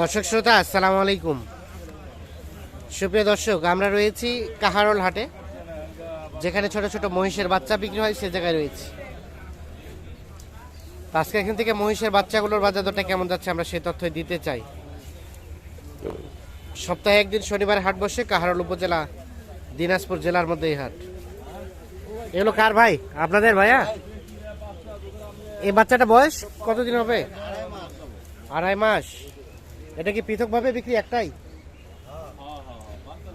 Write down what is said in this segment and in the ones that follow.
দর্শক শ্রোতা, আসসালামু আলাইকুম। সুপ্রিয় দর্শক, আমরা রয়েছি কাহারল হাটে, যেখানে ছোট ছোট মহিষের বাচ্চা বিক্রি হয়, সে জায়গায় রয়েছি। আজকে এখান থেকে মহিষের বাচ্চাগুলোর বাজার দরটা কেমন যাচ্ছে, আমরা সেই তথ্য দিতে চাই। সপ্তাহে একদিন শনিবার হাট বসে, কাহারল উপজেলা, দিনাজপুর জেলার মধ্যে এই হাট। এগুলো কার ভাই? আপনাদের ভাইয়া? এই বাচ্চাটা বয়স কতদিন হবে? আড়াই মাস। এটা কি পৃথকভাবে বিক্রি একটাই?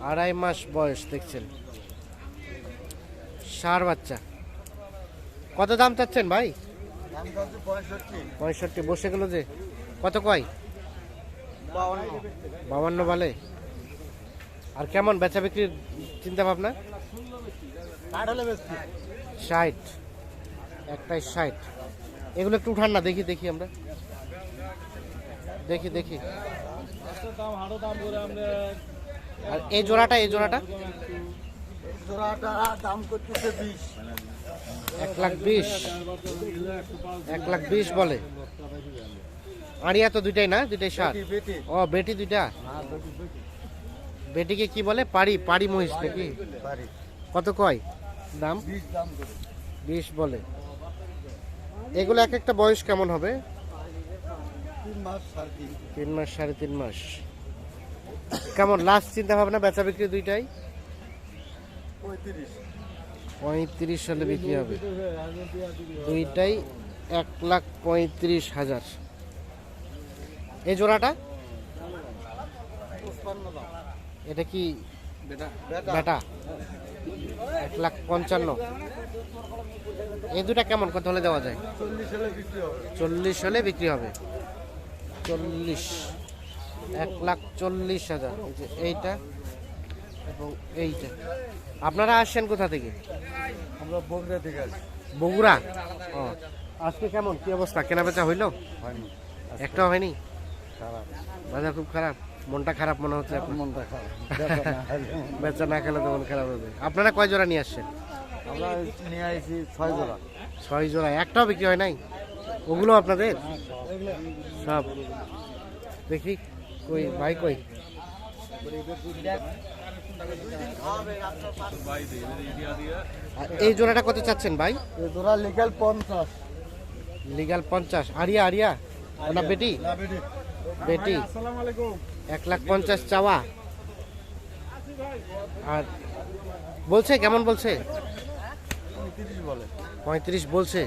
আড়াই মাস বয়স, দেখছেন। সার বাচ্চা। কত দাম চাচ্ছেন ভাই? পঁয়ষট্টি। বসে গেল যে। কত কয়? বাবান্ন বলে। আর কেমন বেচা বিক্রির চিন্তা ভাবনা? ষাট। একটাই ষাট। এগুলো একটু উঠান না, দেখি দেখি আমরা। দেখি দেখি। আর এই জোড়াটা এই জোড়াটা? দাম করতেছে বিশ। এক লাখ বিশ। এক লাখ বিশ বলে। আড়িয়া তো দুইটাই না? দুইটাই সার ও বেটি দুইটা? বেটিকে কি বলে? পারি পারি মহিষ নাকি? কত কয়? দাম? বিশ বলে। এগুলো এক একটা বয়স কেমন হবে? তিন মাস সাড়ে তিন মাস। কেমন লাস্ট চিন্তা ভাবনা বেচা বিক্রি দুইটাই? পঁয়ত্রিশ। হলে বিক্রি হবে। দুইটাই এক লাখ পঁয়ত্রিশ হাজার। এই জোড়াটা? এটা কি বেটা। এক লাখ পঞ্চান্ন। এই দুটা কেমন? কত হলে দেওয়া যায়? চল্লিশ হলে বিক্রি হবে। চল্লিশ এক লাখ চল্লিশ হাজার। যে এইটা এবং এইটা। আপনারা আসছেন কোথা থেকে? আমরা বগুড়া থেকে আসি বগুড়া? ও আজকে কেমন? কি অবস্থা? কেনা বেচা হইল? হয়নি। একটাও হয়নি? খারাপ। বাজার খুব খারাপ? মনটা খারাপ মনে হচ্ছে আপনার মনটা খারাপ। বেচা না খেলে তো মন খারাপ হবে। আপনারা কয় জোড়া নিয়ে আসছেন? আমরা নিয়ে আসি ছয় জোড়া। ছয় জোড়া। একটাও বিক্রি হয় নাই? ওগুলো আপনাদের? সব। দেখি কই ভাই কই? এই জোড়াটা কত চাচ্ছেন ভাই? জোড়া লিগাল পঞ্চাশ। লিগাল পঞ্চাশ। আরিয়া আরিয়া না বেটি। বেটি। এক লাখ পঞ্চাশ চাওয়া। আর বলছে কেমন বলছে? পঁয়ত্রিশ বলে। পঁয়ত্রিশ বলছে।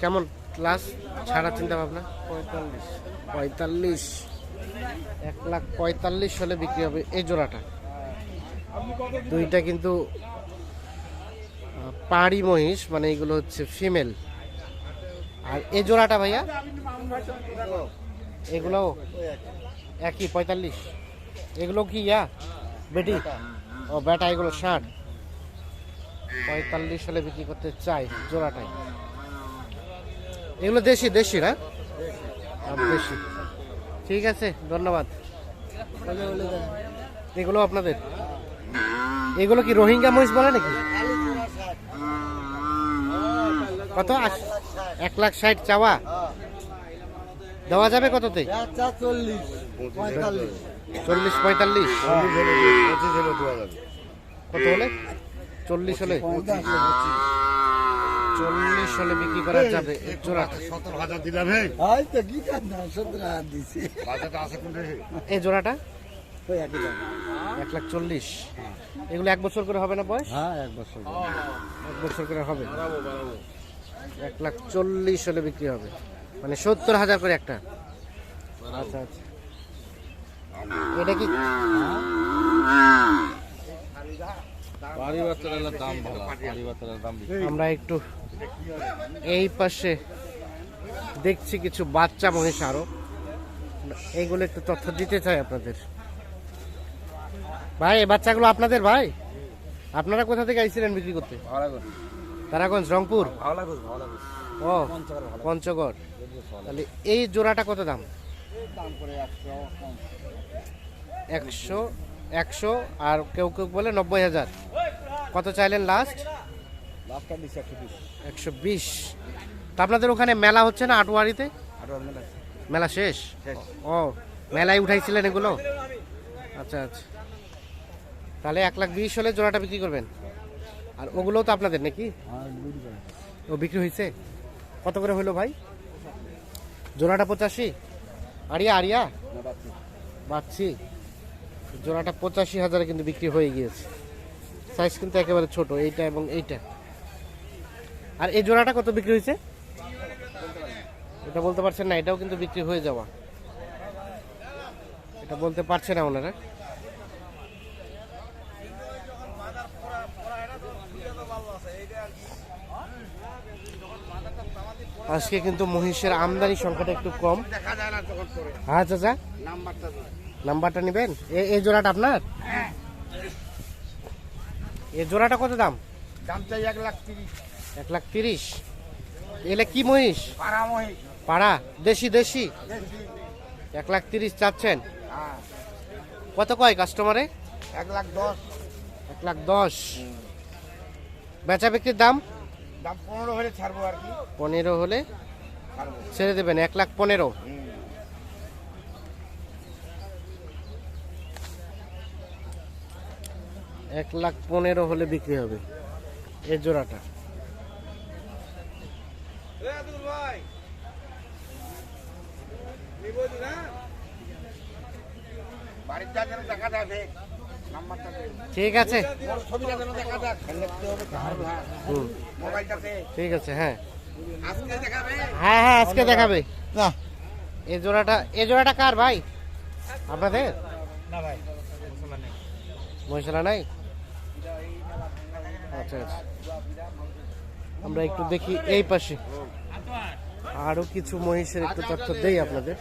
কেমন? ক্লাস ছাড়া চিন্তা ভাবনা? পঁয়তাল্লিশ। পঁয়তাল্লিশ। এক লাখ পঁয়তাল্লিশ হলে বিক্রি হবে এই জোড়াটা। দুইটা কিন্তু পাহাড়ি মহিষ মানে এগুলো হচ্ছে ফিমেল। আর এই জোড়াটা ভাইয়া? এগুলো একই পঁয়তাল্লিশ। এগুলো কি ইয়া? বেটি? ও বেটা এগুলো ষাট। পঁয়তাল্লিশ হলে বিক্রি করতে চাই জোড়াটাই। এগুলো দেশি দেশি না? দেশি। ঠিক আছে, ধন্যবাদ। এগুলো আপনাদের? এগুলো কি রোহিঙ্গা মহিষ বলে নাকি? কত? এক লাখ ষাট চাওয়া? দেওয়া যাবে কততে? আচ্ছা চল্লিশ, পঁয়তাল্লিশ। কত হলে? চল্লিশ হলে। চল্লিশ হলে বিক্রি করা যাবে এই জোড়াটা। সতেরো হাজার দিলাম এই জোড়াটা? এক লাখ চল্লিশ। এগুলো এক বছর করে হবে না বয়স? হ্যাঁ এক বছর এক বছর করে হবে। এক লাখ চল্লিশ হলে বিক্রি হবে। মানে সত্তর হাজার করে একটা। আচ্ছা আচ্ছা। এটা কি? আমরা একটু এই পাশে দেখছি কিছু বাচ্চা মহিষ আরও। এইগুলো একটু তথ্য দিতে চাই আপনাদের। ভাই এই বাচ্চাগুলো আপনাদের ভাই? আপনারা কোথা থেকে আইছিলেন বিক্রি করতে? তারাগঞ্জ রংপুর? ও পঞ্চগড় তাহলে এই জোড়াটা কত দাম? একশো একশো আর কেউ কেউ বলে নব্বই হাজার। কত চাইলেন লাস্ট একশো বিশ। তা আপনাদের ওখানে মেলা হচ্ছে না আটোয়ারিতে? মেলা শেষ। ও মেলায় উঠাইছিলেন এগুলো? আচ্ছা আচ্ছা। তাহলে এক লাখ বিশ হলে জোড়াটা বিক্রি করবেন। আর ওগুলোও তো আপনাদের নাকি। ও বিক্রি হয়েছে? কত করে হলো ভাই? জোড়াটা পঁচাশি? Area area? বাচ্ছি জোড়াটা পঁচাশি হাজারে কিন্তু বিক্রি হয়ে গিয়েছে। সাইজ কিন্তু একেবারে ছোট এইটা এবং এইটা। আর এই জোড়াটা কত বিক্রি হয়েছে? এটা বলতে পারছেন না এটাও কিন্তু বিক্রি হয়ে যাওয়া। এটা বলতে পারছে না ওনারা। আজকে কিন্তু মহিষের আমদানি সংখ্যাটা একটু কম। হ্যাঁ চাচা? নাম্বারটা নেবেন? এই জোড়াটা আপনার? এই জোড়াটা কত দাম? দাম চাই এক লাখ তিরিশ। এক লাখ তিরিশ। এলে কি মহিষ? পাড়া দেশি দেশি? এক লাখ তিরিশ চাচ্ছেন। হ্যাঁ। কত কয় কাস্টমারে এক লাখ দশ। এক লাখ দশ। বেচা বিক্রির দাম? দাম পনেরো হলে ছাড়বো আর কি। পনেরো হলে ছেড়ে দেবেন এক লাখ পনেরো। এক লাখ পনেরো হলে বিক্রি হবে। এই জোড়াটা বাড়ির যা যেন দেখা যাবে নাম্বারটা দিন। ঠিক আছে ওর ছবিটা যেন দেখা যাক দেখতে হবে তো ভালো, হুম। মোবাইলটাতে ঠিক আছে হ্যাঁ। হ্যাঁ হ্যাঁ আজকে দেখাবে। না। এই জোড়াটা এই জোড়াটা কার ভাই? আপনাদের? না ভাই নাই? আচ্ছা আচ্ছা। আমরা একটু দেখি এই পাশে। আরও কিছু মহিষের একটু তথ্য দেই আপনাদের।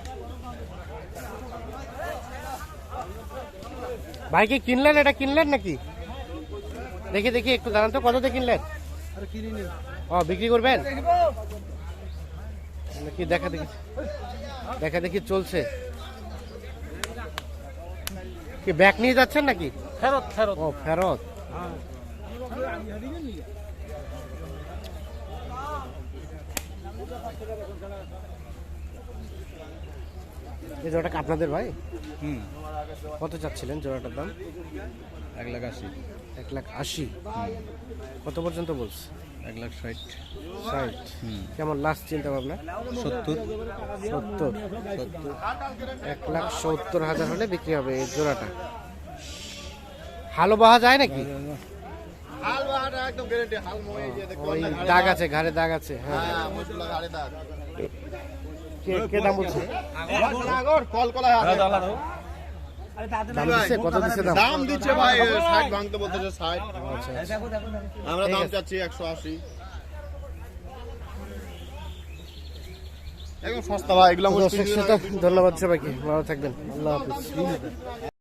ভাই কি কিনলেন? এটা কিনলেন নাকি? দেখি দেখি একটু দাঁড়ান তো কততে কিনলেন? ও বিক্রি করবেন? নাকি দেখা দেখি দেখা দেখি চলছে। কি ব্যাগ নিয়ে যাচ্ছেন নাকি? ফেরত ফেরত। ও ফেরত। এই জোড়াটা আপনাদের ভাই? হুম। কত চাচ্ছিলেন জোড়াটার দাম? এক লাখ আশি। এক লাখ আশি? কত পর্যন্ত বলছে? এক লাখ ষাট। ষাট। কেমন লাস্ট চিন্তা ভাবনা সত্তর। সত্তর। এক লাখ সত্তর হাজার হলে বিক্রি হবে এই জোড়াটা। হালো বাহা যায় নাকি? হাল বাহাটা একদম গ্যারেন্টি হাল মই দিয়ে দেখো দাগ আছে ঘাড়ে দাগ আছে হ্যাঁ। হ্যাঁ মশলা দাগ। কে কে দাম বলছে? আগর কল কলা আছে দাম দিচ্ছে কত দিচ্ছে দাম দাম দিচ্ছে ভাই 60 ভাঙতে বলতেছে 60 আচ্ছা আচ্ছা। আমরা দাম চাচ্ছি 180 একদম সস্তা ভাই এগুলো ধন্যবাদ সবাইকে ভালো থাকবেন। আল্লাহ হাফিজ।